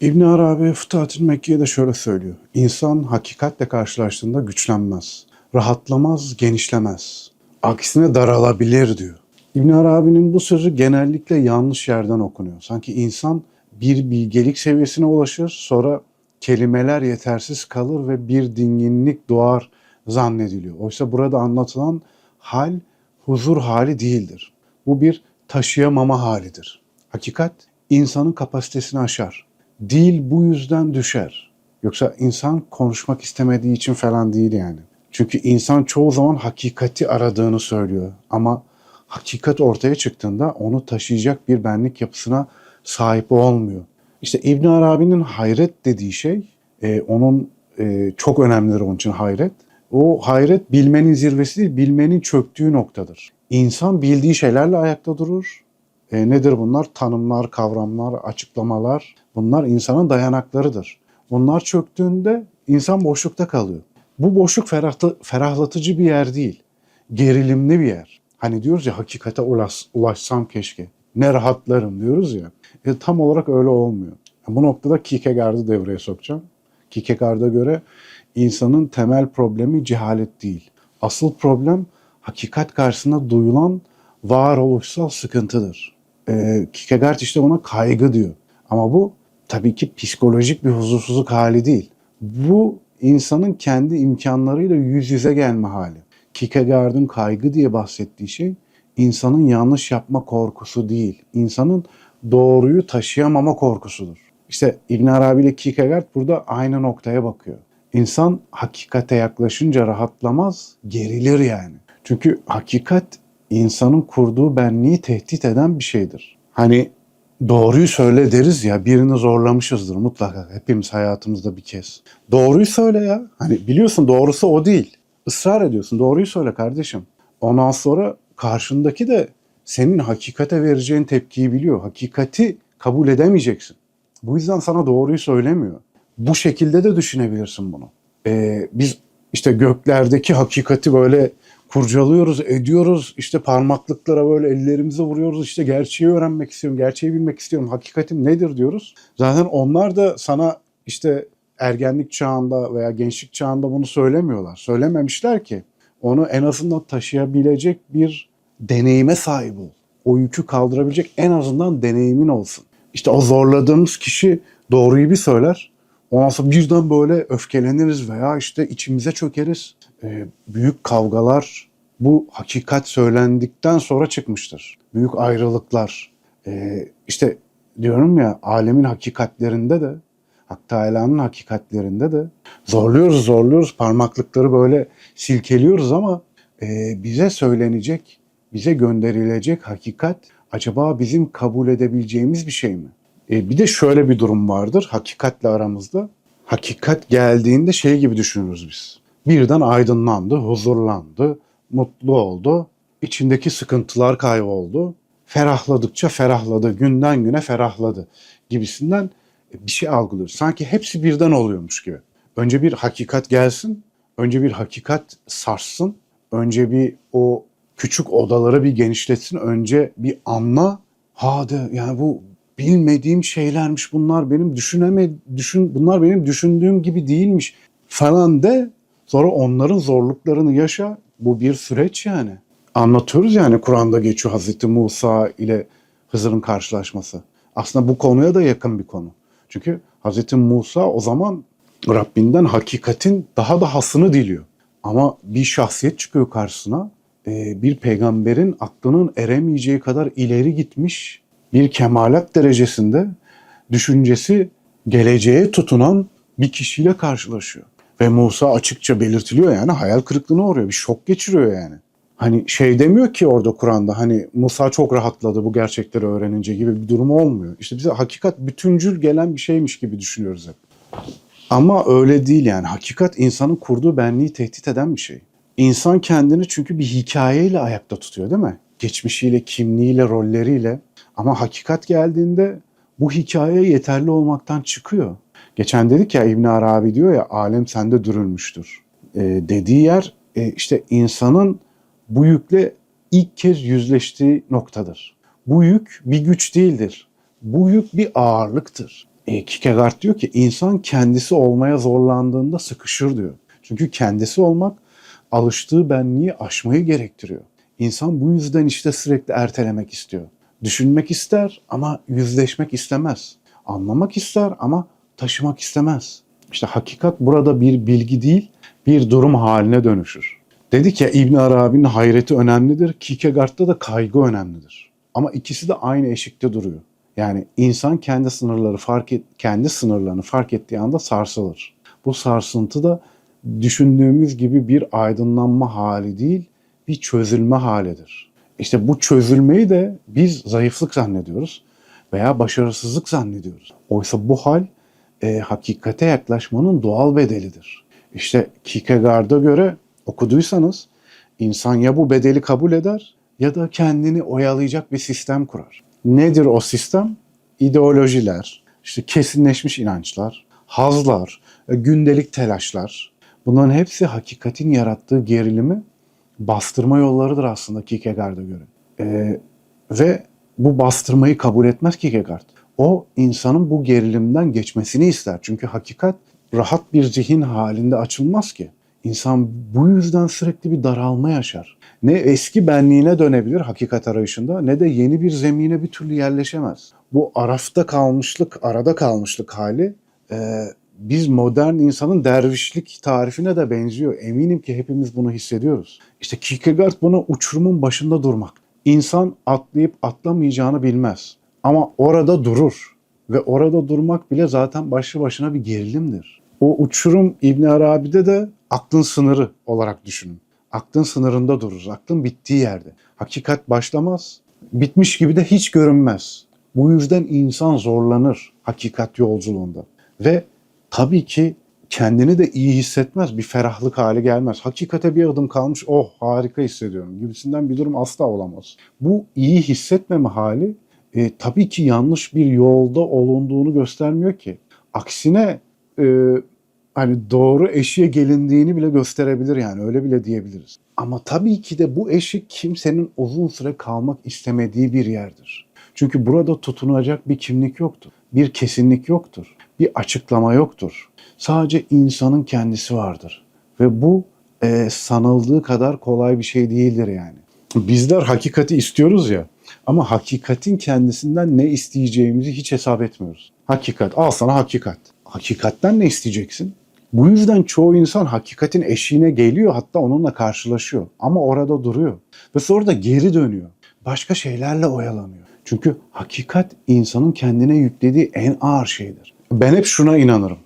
İbn Arabi Fütuhat-ı Mekke'de şöyle söylüyor. İnsan hakikatle karşılaştığında güçlenmez, rahatlamaz, genişlemez. Aksine daralabilir diyor. İbn Arabi'nin bu sözü genellikle yanlış yerden okunuyor. Sanki insan bir bilgelik seviyesine ulaşır, sonra kelimeler yetersiz kalır ve bir dinginlik doğar zannediliyor. Oysa burada anlatılan hal huzur hali değildir. Bu bir taşıyamama halidir. Hakikat insanın kapasitesini aşar. Dil bu yüzden düşer. Yoksa insan konuşmak istemediği için falan değil yani. Çünkü insan çoğu zaman hakikati aradığını söylüyor. Ama hakikat ortaya çıktığında onu taşıyacak bir benlik yapısına sahip olmuyor. İşte İbn Arabi'nin hayret dediği şey, e, onun e, çok önemlidir onun için hayret. O hayret bilmenin zirvesi değil, bilmenin çöktüğü noktadır. İnsan bildiği şeylerle ayakta durur. E, nedir bunlar? Tanımlar, kavramlar, açıklamalar. Bunlar insanın dayanaklarıdır. Bunlar çöktüğünde insan boşlukta kalıyor. Bu boşluk ferahlı, ferahlatıcı bir yer değil. Gerilimli bir yer. Hani diyoruz ya hakikate ulaş, ulaşsam keşke. Ne rahatlarım diyoruz ya. E, tam olarak öyle olmuyor. Bu noktada Kierkegaard'ı devreye sokacağım. Kierkegaard'a göre insanın temel problemi cehalet değil. Asıl problem hakikat karşısında duyulan varoluşsal sıkıntıdır. E, Kierkegaard işte ona kaygı diyor. Ama bu tabii ki psikolojik bir huzursuzluk hali değil. Bu insanın kendi imkanlarıyla yüz yüze gelme hali. Kierkegaard'ın kaygı diye bahsettiği şey insanın yanlış yapma korkusu değil. İnsanın doğruyu taşıyamama korkusudur. İşte İbn Arabi ile Kierkegaard burada aynı noktaya bakıyor. İnsan hakikate yaklaşınca rahatlamaz, gerilir yani. Çünkü hakikat insanın kurduğu benliği tehdit eden bir şeydir. Hani doğruyu söyle deriz ya birini zorlamışızdır mutlaka hepimiz hayatımızda bir kez. Doğruyu söyle ya. Hani biliyorsun doğrusu o değil. Israr ediyorsun doğruyu söyle kardeşim. Ondan sonra karşındaki de senin hakikate vereceğin tepkiyi biliyor. Hakikati kabul edemeyeceksin. Bu yüzden sana doğruyu söylemiyor. Bu şekilde de düşünebilirsin bunu. Ee, biz işte göklerdeki hakikati böyle kurcalıyoruz, ediyoruz. İşte parmaklıklara böyle ellerimize vuruyoruz. İşte gerçeği öğrenmek istiyorum, gerçeği bilmek istiyorum. Hakikatim nedir diyoruz. Zaten onlar da sana işte ergenlik çağında veya gençlik çağında bunu söylemiyorlar. Söylememişler ki onu en azından taşıyabilecek bir deneyime sahip ol. O yükü kaldırabilecek en azından deneyimin olsun. İşte o zorladığımız kişi doğruyu bir söyler. Ondan sonra birden böyle öfkeleniriz veya işte içimize çökeriz. Ee, büyük kavgalar bu hakikat söylendikten sonra çıkmıştır. Büyük ayrılıklar. Ee, işte diyorum ya alemin hakikatlerinde de Hak Teala'nın hakikatlerinde de zorluyoruz zorluyoruz parmaklıkları böyle silkeliyoruz ama e, bize söylenecek, bize gönderilecek hakikat acaba bizim kabul edebileceğimiz bir şey mi? E, bir de şöyle bir durum vardır hakikatle aramızda. Hakikat geldiğinde şey gibi düşünürüz biz. Birden aydınlandı, huzurlandı, mutlu oldu. içindeki sıkıntılar kayboldu. Ferahladıkça ferahladı, günden güne ferahladı gibisinden bir şey algılıyoruz. Sanki hepsi birden oluyormuş gibi. Önce bir hakikat gelsin, önce bir hakikat sarsın, önce bir o küçük odaları bir genişletsin, önce bir anla. Ha de yani bu bilmediğim şeylermiş bunlar benim düşüneme düşün bunlar benim düşündüğüm gibi değilmiş falan de sonra onların zorluklarını yaşa. Bu bir süreç yani. Anlatıyoruz yani Kur'an'da geçiyor Hazreti Musa ile Hızır'ın karşılaşması. Aslında bu konuya da yakın bir konu. Çünkü Hazreti Musa o zaman Rabbinden hakikatin daha da hasını diliyor. Ama bir şahsiyet çıkıyor karşısına. Ee, bir peygamberin aklının eremeyeceği kadar ileri gitmiş bir kemalat derecesinde düşüncesi geleceğe tutunan bir kişiyle karşılaşıyor. Ve Musa açıkça belirtiliyor yani hayal kırıklığına uğruyor. Bir şok geçiriyor yani. Hani şey demiyor ki orada Kur'an'da hani Musa çok rahatladı bu gerçekleri öğrenince gibi bir durum olmuyor. İşte bize hakikat bütüncül gelen bir şeymiş gibi düşünüyoruz hep. Ama öyle değil yani. Hakikat insanın kurduğu benliği tehdit eden bir şey. İnsan kendini çünkü bir hikayeyle ayakta tutuyor değil mi? Geçmişiyle, kimliğiyle, rolleriyle. Ama hakikat geldiğinde bu hikaye yeterli olmaktan çıkıyor. Geçen dedik ya İbn Arabi diyor ya alem sende dürülmüştür. E, dediği yer e, işte insanın bu yükle ilk kez yüzleştiği noktadır. Bu yük bir güç değildir. Bu yük bir ağırlıktır. E, Kierkegaard diyor ki insan kendisi olmaya zorlandığında sıkışır diyor. Çünkü kendisi olmak alıştığı benliği aşmayı gerektiriyor. İnsan bu yüzden işte sürekli ertelemek istiyor. Düşünmek ister ama yüzleşmek istemez. Anlamak ister ama taşımak istemez. İşte hakikat burada bir bilgi değil, bir durum haline dönüşür. Dedik ya İbn Arabi'nin hayreti önemlidir, Kierkegaard'da da kaygı önemlidir. Ama ikisi de aynı eşikte duruyor. Yani insan kendi sınırları fark et, kendi sınırlarını fark ettiği anda sarsılır. Bu sarsıntı da düşündüğümüz gibi bir aydınlanma hali değil, bir çözülme halidir. İşte bu çözülmeyi de biz zayıflık zannediyoruz veya başarısızlık zannediyoruz. Oysa bu hal e, hakikate yaklaşmanın doğal bedelidir. İşte Kierkegaard'a göre okuduysanız insan ya bu bedeli kabul eder ya da kendini oyalayacak bir sistem kurar. Nedir o sistem? İdeolojiler, işte kesinleşmiş inançlar, hazlar, e, gündelik telaşlar. Bunların hepsi hakikatin yarattığı gerilimi bastırma yollarıdır aslında Kierkegaard'a göre. Ee, ve bu bastırmayı kabul etmez Kierkegaard. O insanın bu gerilimden geçmesini ister. Çünkü hakikat rahat bir zihin halinde açılmaz ki. İnsan bu yüzden sürekli bir daralma yaşar. Ne eski benliğine dönebilir hakikat arayışında ne de yeni bir zemine bir türlü yerleşemez. Bu arafta kalmışlık, arada kalmışlık hali e, biz modern insanın dervişlik tarifine de benziyor. Eminim ki hepimiz bunu hissediyoruz. İşte Kierkegaard buna uçurumun başında durmak. İnsan atlayıp atlamayacağını bilmez. Ama orada durur. Ve orada durmak bile zaten başlı başına bir gerilimdir. O uçurum İbn Arabi'de de aklın sınırı olarak düşünün. Aklın sınırında dururuz. Aklın bittiği yerde. Hakikat başlamaz. Bitmiş gibi de hiç görünmez. Bu yüzden insan zorlanır hakikat yolculuğunda. Ve tabii ki kendini de iyi hissetmez. Bir ferahlık hali gelmez. Hakikate bir adım kalmış. Oh harika hissediyorum gibisinden bir durum asla olamaz. Bu iyi hissetmeme hali e, tabii ki yanlış bir yolda olunduğunu göstermiyor ki. Aksine e, hani doğru eşiğe gelindiğini bile gösterebilir yani öyle bile diyebiliriz. Ama tabii ki de bu eşik kimsenin uzun süre kalmak istemediği bir yerdir. Çünkü burada tutunacak bir kimlik yoktur. Bir kesinlik yoktur. Bir açıklama yoktur. Sadece insanın kendisi vardır. Ve bu e, sanıldığı kadar kolay bir şey değildir yani. Bizler hakikati istiyoruz ya ama hakikatin kendisinden ne isteyeceğimizi hiç hesap etmiyoruz. Hakikat, al sana hakikat. Hakikatten ne isteyeceksin? Bu yüzden çoğu insan hakikatin eşiğine geliyor hatta onunla karşılaşıyor. Ama orada duruyor. Ve sonra da geri dönüyor. Başka şeylerle oyalanıyor. Çünkü hakikat insanın kendine yüklediği en ağır şeydir. Ben hep şuna inanırım.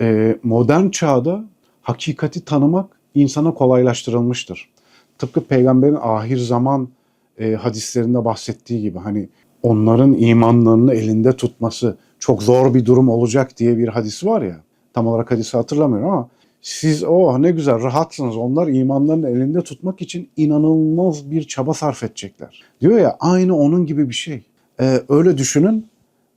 Ee, modern çağda hakikati tanımak insana kolaylaştırılmıştır. Tıpkı peygamberin ahir zaman e, hadislerinde bahsettiği gibi hani onların imanlarını elinde tutması çok zor bir durum olacak diye bir hadisi var ya. Tam olarak hadisi hatırlamıyorum ama siz oh ne güzel rahatsınız onlar imanlarını elinde tutmak için inanılmaz bir çaba sarf edecekler. Diyor ya aynı onun gibi bir şey. Ee, öyle düşünün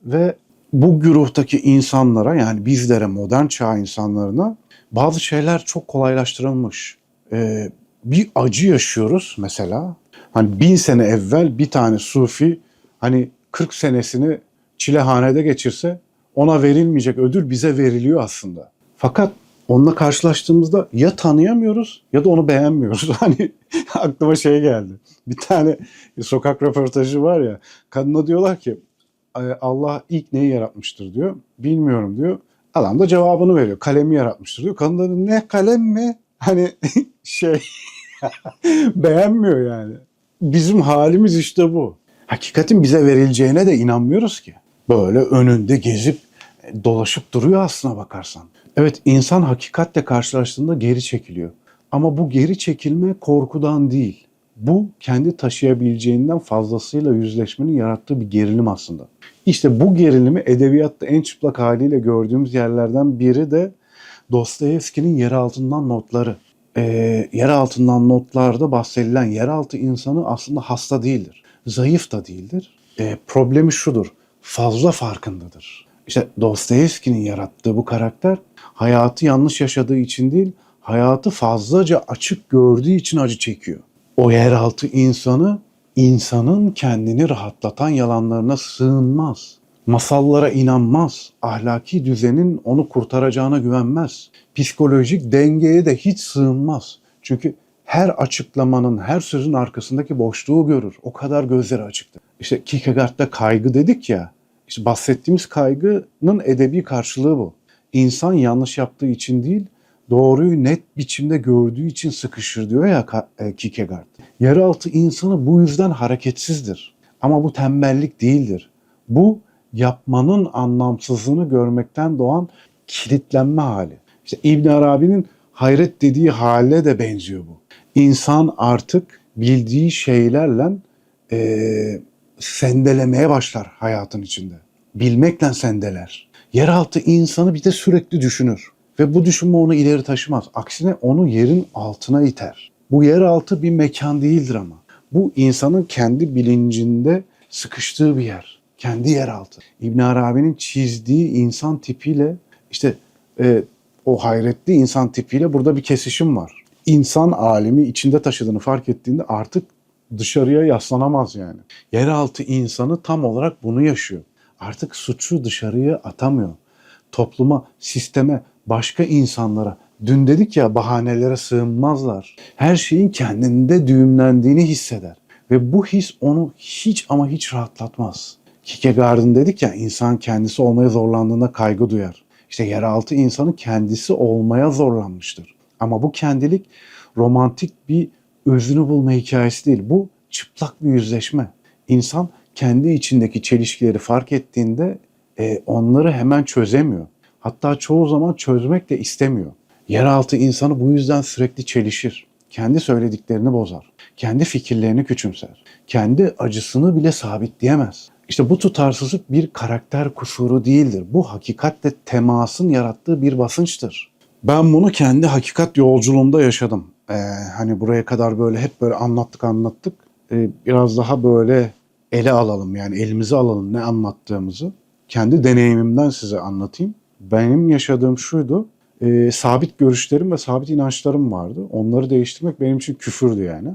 ve bu güruhtaki insanlara yani bizlere modern çağ insanlarına bazı şeyler çok kolaylaştırılmış. Ee, bir acı yaşıyoruz mesela. Hani bin sene evvel bir tane sufi hani 40 senesini çilehanede geçirse ona verilmeyecek ödül bize veriliyor aslında. Fakat onunla karşılaştığımızda ya tanıyamıyoruz ya da onu beğenmiyoruz. Hani aklıma şey geldi. Bir tane sokak röportajı var ya. Kadına diyorlar ki Allah ilk neyi yaratmıştır diyor. Bilmiyorum diyor. Adam da cevabını veriyor. Kalemi yaratmıştır diyor. Kadın da ne kalem mi? Hani şey beğenmiyor yani. Bizim halimiz işte bu. Hakikatin bize verileceğine de inanmıyoruz ki. Böyle önünde gezip dolaşıp duruyor aslına bakarsan. Evet insan hakikatle karşılaştığında geri çekiliyor. Ama bu geri çekilme korkudan değil. Bu kendi taşıyabileceğinden fazlasıyla yüzleşmenin yarattığı bir gerilim aslında. İşte bu gerilimi edebiyatta en çıplak haliyle gördüğümüz yerlerden biri de Dostoyevski'nin yer altından notları. Ee, yer altından notlarda bahsedilen yeraltı insanı aslında hasta değildir. Zayıf da değildir. Ee, problemi şudur. Fazla farkındadır. İşte Dostoyevski'nin yarattığı bu karakter hayatı yanlış yaşadığı için değil, hayatı fazlaca açık gördüğü için acı çekiyor. O yeraltı insanı insanın kendini rahatlatan yalanlarına sığınmaz. Masallara inanmaz. Ahlaki düzenin onu kurtaracağına güvenmez. Psikolojik dengeye de hiç sığınmaz. Çünkü her açıklamanın, her sözün arkasındaki boşluğu görür. O kadar gözleri açıktır. İşte Kierkegaard'da kaygı dedik ya. İşte bahsettiğimiz kaygının edebi karşılığı bu. İnsan yanlış yaptığı için değil, doğruyu net biçimde gördüğü için sıkışır diyor ya e, Kierkegaard. Yeraltı insanı bu yüzden hareketsizdir. Ama bu tembellik değildir. Bu yapmanın anlamsızlığını görmekten doğan kilitlenme hali. İşte İbn Arabi'nin hayret dediği hale de benziyor bu. İnsan artık bildiği şeylerle eee, sendelemeye başlar hayatın içinde. Bilmekle sendeler. Yeraltı insanı bir de sürekli düşünür. Ve bu düşünme onu ileri taşımaz. Aksine onu yerin altına iter. Bu yeraltı bir mekan değildir ama. Bu insanın kendi bilincinde sıkıştığı bir yer. Kendi yeraltı. İbn Arabi'nin çizdiği insan tipiyle işte e, o hayretli insan tipiyle burada bir kesişim var. İnsan alemi içinde taşıdığını fark ettiğinde artık dışarıya yaslanamaz yani. Yeraltı insanı tam olarak bunu yaşıyor. Artık suçu dışarıya atamıyor. Topluma, sisteme, başka insanlara. Dün dedik ya bahanelere sığınmazlar. Her şeyin kendinde düğümlendiğini hisseder. Ve bu his onu hiç ama hiç rahatlatmaz. Kierkegaard'ın dedik ya insan kendisi olmaya zorlandığında kaygı duyar. İşte yeraltı insanı kendisi olmaya zorlanmıştır. Ama bu kendilik romantik bir özünü bulma hikayesi değil. Bu çıplak bir yüzleşme. İnsan kendi içindeki çelişkileri fark ettiğinde e, onları hemen çözemiyor. Hatta çoğu zaman çözmek de istemiyor. Yeraltı insanı bu yüzden sürekli çelişir. Kendi söylediklerini bozar. Kendi fikirlerini küçümser. Kendi acısını bile sabitleyemez. İşte bu tutarsızlık bir karakter kusuru değildir. Bu hakikatle temasın yarattığı bir basınçtır. Ben bunu kendi hakikat yolculuğumda yaşadım. Ee, hani buraya kadar böyle hep böyle anlattık anlattık. Ee, biraz daha böyle ele alalım yani elimize alalım ne anlattığımızı. Kendi deneyimimden size anlatayım. Benim yaşadığım şuydu. e, sabit görüşlerim ve sabit inançlarım vardı. Onları değiştirmek benim için küfürdü yani.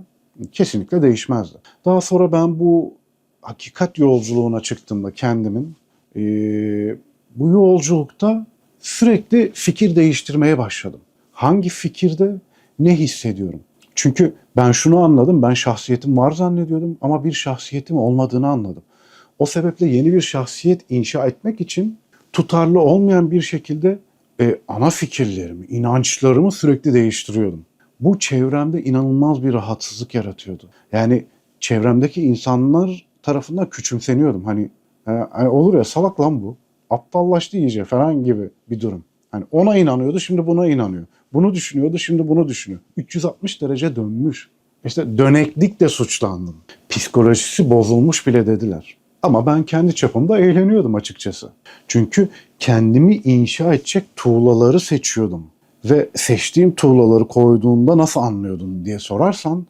Kesinlikle değişmezdi. Daha sonra ben bu hakikat yolculuğuna çıktığımda kendimin e, bu yolculukta sürekli fikir değiştirmeye başladım. Hangi fikirde ne hissediyorum? Çünkü ben şunu anladım, ben şahsiyetim var zannediyordum ama bir şahsiyetim olmadığını anladım. O sebeple yeni bir şahsiyet inşa etmek için tutarlı olmayan bir şekilde e, ana fikirlerimi, inançlarımı sürekli değiştiriyordum. Bu çevremde inanılmaz bir rahatsızlık yaratıyordu. Yani çevremdeki insanlar tarafından küçümseniyordum. Hani, e, hani olur ya salak lan bu. Aptallaştı iyice falan gibi bir durum. Hani ona inanıyordu şimdi buna inanıyor. Bunu düşünüyordu şimdi bunu düşünüyor. 360 derece dönmüş. İşte döneklikle suçlandım. Psikolojisi bozulmuş bile dediler. Ama ben kendi çapımda eğleniyordum açıkçası. Çünkü kendimi inşa edecek tuğlaları seçiyordum. Ve seçtiğim tuğlaları koyduğumda nasıl anlıyordun diye sorarsan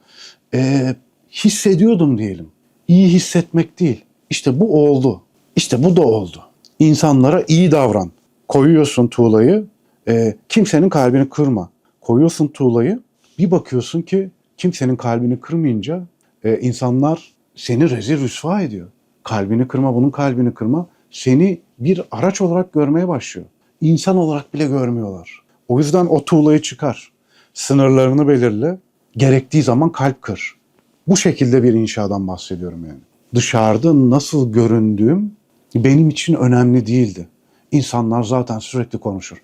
eee, hissediyordum diyelim. İyi hissetmek değil. İşte bu oldu. İşte bu da oldu. İnsanlara iyi davran. Koyuyorsun tuğlayı, e, kimsenin kalbini kırma. Koyuyorsun tuğlayı, bir bakıyorsun ki kimsenin kalbini kırmayınca e, insanlar seni rezil rüsva ediyor. Kalbini kırma, bunun kalbini kırma. Seni bir araç olarak görmeye başlıyor. İnsan olarak bile görmüyorlar. O yüzden o tuğlayı çıkar. Sınırlarını belirle. Gerektiği zaman kalp kır. Bu şekilde bir inşadan bahsediyorum yani. Dışarıda nasıl göründüğüm benim için önemli değildi. İnsanlar zaten sürekli konuşur.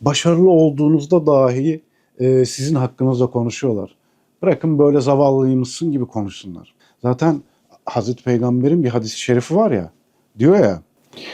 Başarılı olduğunuzda dahi e, sizin hakkınızda konuşuyorlar. Bırakın böyle zavallıymışsın gibi konuşsunlar. Zaten Hazreti Peygamber'in bir hadisi şerifi var ya. Diyor ya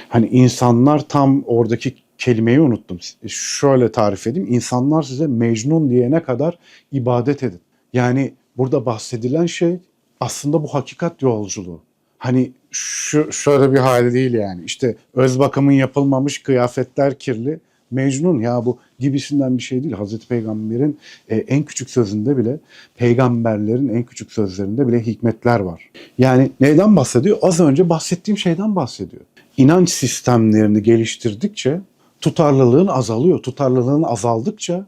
hani insanlar tam oradaki kelimeyi unuttum. Şöyle tarif edeyim. İnsanlar size Mecnun diyene kadar ibadet edin. Yani burada bahsedilen şey aslında bu hakikat yolculuğu. Hani şu şöyle bir hali değil yani. İşte öz bakımın yapılmamış, kıyafetler kirli. Mecnun ya bu gibisinden bir şey değil. Hazreti Peygamber'in e, en küçük sözünde bile, peygamberlerin en küçük sözlerinde bile hikmetler var. Yani neyden bahsediyor? Az önce bahsettiğim şeyden bahsediyor. İnanç sistemlerini geliştirdikçe tutarlılığın azalıyor. Tutarlılığın azaldıkça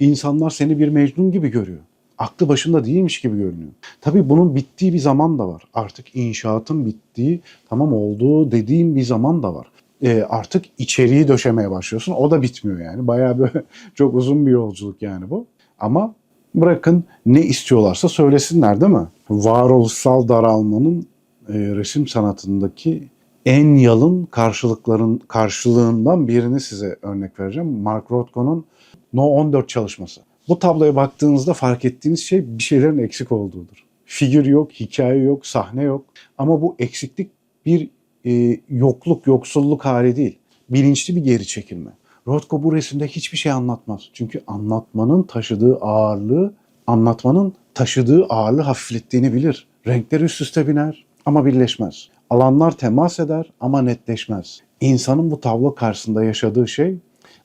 insanlar seni bir Mecnun gibi görüyor. aklı başında değilmiş gibi görünüyor. Tabii bunun bittiği bir zaman da var. Artık inşaatın bittiği, tamam olduğu dediğim bir zaman da var. Ee, artık içeriği döşemeye başlıyorsun. O da bitmiyor yani. Bayağı böyle çok uzun bir yolculuk yani bu. Ama bırakın ne istiyorlarsa söylesinler değil mi? Varoluşsal daralmanın e, resim sanatındaki en yalın karşılıkların karşılığından birini size örnek vereceğim. Mark Rothko'nun No 14 çalışması. Bu tabloya baktığınızda fark ettiğiniz şey bir şeylerin eksik olduğudur. Figür yok, hikaye yok, sahne yok. Ama bu eksiklik bir e, yokluk, yoksulluk hali değil. Bilinçli bir geri çekilme. Rothko bu resimde hiçbir şey anlatmaz. Çünkü anlatmanın taşıdığı ağırlığı, anlatmanın taşıdığı ağırlığı hafiflettiğini bilir. Renkler üst üste biner ama birleşmez. Alanlar temas eder ama netleşmez. İnsanın bu tablo karşısında yaşadığı şey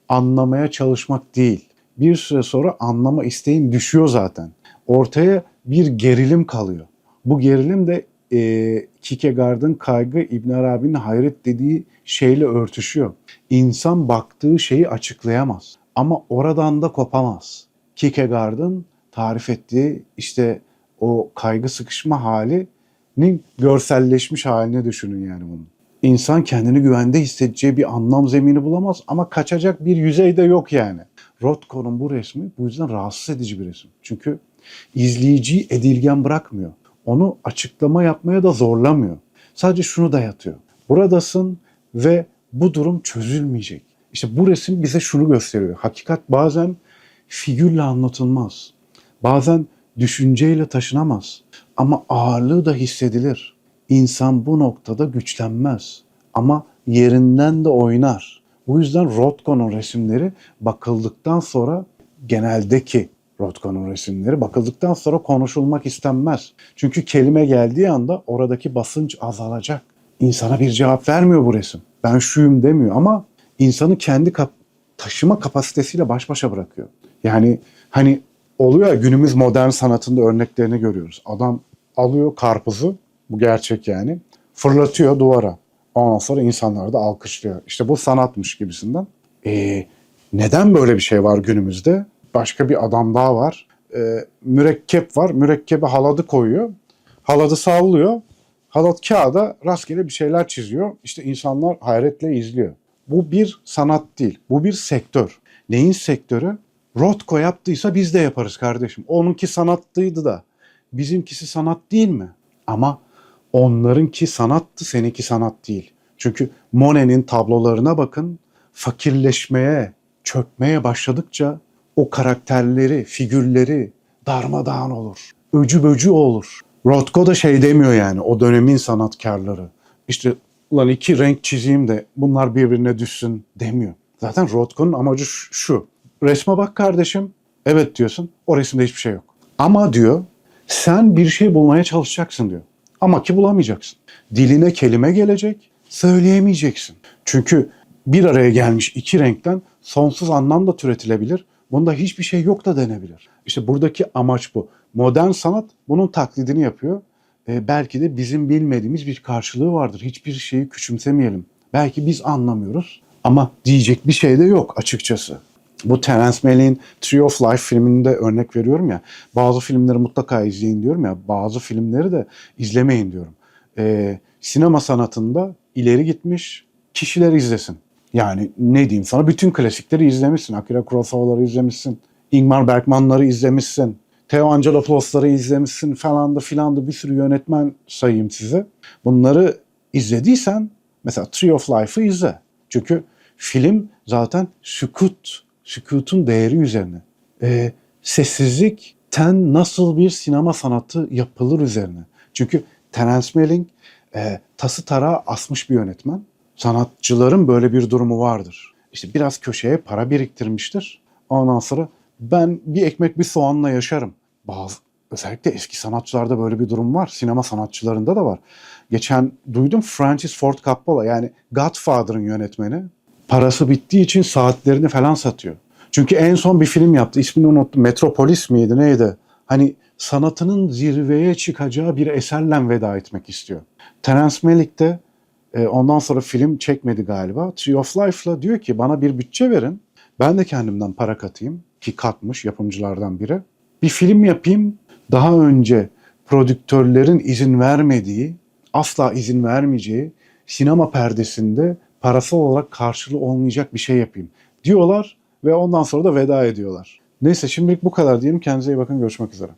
anlamaya çalışmak değil. Bir süre sonra anlama isteğin düşüyor zaten. Ortaya bir gerilim kalıyor. Bu gerilim de e, Kierkegaard'ın kaygı, İbn Arabi'nin hayret dediği şeyle örtüşüyor. İnsan baktığı şeyi açıklayamaz ama oradan da kopamaz. Kierkegaard'ın tarif ettiği işte o kaygı sıkışma halinin görselleşmiş halini düşünün yani bunun. İnsan kendini güvende hissedeceği bir anlam zemini bulamaz ama kaçacak bir yüzey de yok yani. Rothko'nun bu resmi bu yüzden rahatsız edici bir resim. Çünkü izleyiciyi edilgen bırakmıyor. Onu açıklama yapmaya da zorlamıyor. Sadece şunu dayatıyor. Buradasın ve bu durum çözülmeyecek. İşte bu resim bize şunu gösteriyor. Hakikat bazen figürle anlatılmaz. Bazen düşünceyle taşınamaz. Ama ağırlığı da hissedilir. İnsan bu noktada güçlenmez. Ama yerinden de oynar. Bu yüzden Rothko'nun resimleri bakıldıktan sonra geneldeki Rothko'nun resimleri bakıldıktan sonra konuşulmak istenmez. Çünkü kelime geldiği anda oradaki basınç azalacak. İnsana bir cevap vermiyor bu resim. Ben şuyum demiyor ama insanı kendi kap- taşıma kapasitesiyle baş başa bırakıyor. Yani hani oluyor ya günümüz modern sanatında örneklerini görüyoruz. Adam alıyor karpuzu, bu gerçek yani, fırlatıyor duvara. Ondan sonra insanlar da alkışlıyor. İşte bu sanatmış gibisinden. Ee, neden böyle bir şey var günümüzde? Başka bir adam daha var. Ee, mürekkep var. Mürekkebe haladı koyuyor. Haladı sallıyor. Halat kağıda rastgele bir şeyler çiziyor. İşte insanlar hayretle izliyor. Bu bir sanat değil. Bu bir sektör. Neyin sektörü? Rothko yaptıysa biz de yaparız kardeşim. Onunki sanatlıydı da. Bizimkisi sanat değil mi? Ama onlarınki sanattı, seninki sanat değil. Çünkü Monet'in tablolarına bakın, fakirleşmeye, çökmeye başladıkça o karakterleri, figürleri darmadağın olur. Öcü böcü olur. Rothko da şey demiyor yani o dönemin sanatkarları. İşte ulan iki renk çizeyim de bunlar birbirine düşsün demiyor. Zaten Rothko'nun amacı şu. Resme bak kardeşim. Evet diyorsun. O resimde hiçbir şey yok. Ama diyor sen bir şey bulmaya çalışacaksın diyor. Ama ki bulamayacaksın. Diline kelime gelecek, söyleyemeyeceksin. Çünkü bir araya gelmiş iki renkten sonsuz anlam da türetilebilir. Bunda hiçbir şey yok da denebilir. İşte buradaki amaç bu. Modern sanat bunun taklidini yapıyor. Ee, belki de bizim bilmediğimiz bir karşılığı vardır. Hiçbir şeyi küçümsemeyelim. Belki biz anlamıyoruz ama diyecek bir şey de yok açıkçası. Bu Terence Malick'in Tree of Life filminde örnek veriyorum ya. Bazı filmleri mutlaka izleyin diyorum ya. Bazı filmleri de izlemeyin diyorum. Ee, sinema sanatında ileri gitmiş kişiler izlesin. Yani ne diyeyim sana bütün klasikleri izlemişsin. Akira Kurosawa'ları izlemişsin. Ingmar Bergman'ları izlemişsin. Theo Angelopoulos'ları izlemişsin falan da filan da bir sürü yönetmen sayayım size. Bunları izlediysen mesela Tree of Life'ı izle. Çünkü film zaten sükut, sükutun değeri üzerine. Ee, sessizlikten nasıl bir sinema sanatı yapılır üzerine. Çünkü Terence Malick e, tası tarağı asmış bir yönetmen. Sanatçıların böyle bir durumu vardır. İşte biraz köşeye para biriktirmiştir. Ondan sonra ben bir ekmek bir soğanla yaşarım. Bazı özellikle eski sanatçılarda böyle bir durum var. Sinema sanatçılarında da var. Geçen duydum Francis Ford Coppola yani Godfather'ın yönetmeni parası bittiği için saatlerini falan satıyor. Çünkü en son bir film yaptı. İsmini unuttum. Metropolis miydi neydi? Hani sanatının zirveye çıkacağı bir eserle veda etmek istiyor. Terence Malick de e, ondan sonra film çekmedi galiba. Tree of Life'la diyor ki bana bir bütçe verin. Ben de kendimden para katayım ki katmış yapımcılardan biri. Bir film yapayım. Daha önce prodüktörlerin izin vermediği, asla izin vermeyeceği sinema perdesinde parasal olarak karşılığı olmayacak bir şey yapayım diyorlar ve ondan sonra da veda ediyorlar. Neyse şimdilik bu kadar diyelim. Kendinize iyi bakın. Görüşmek üzere.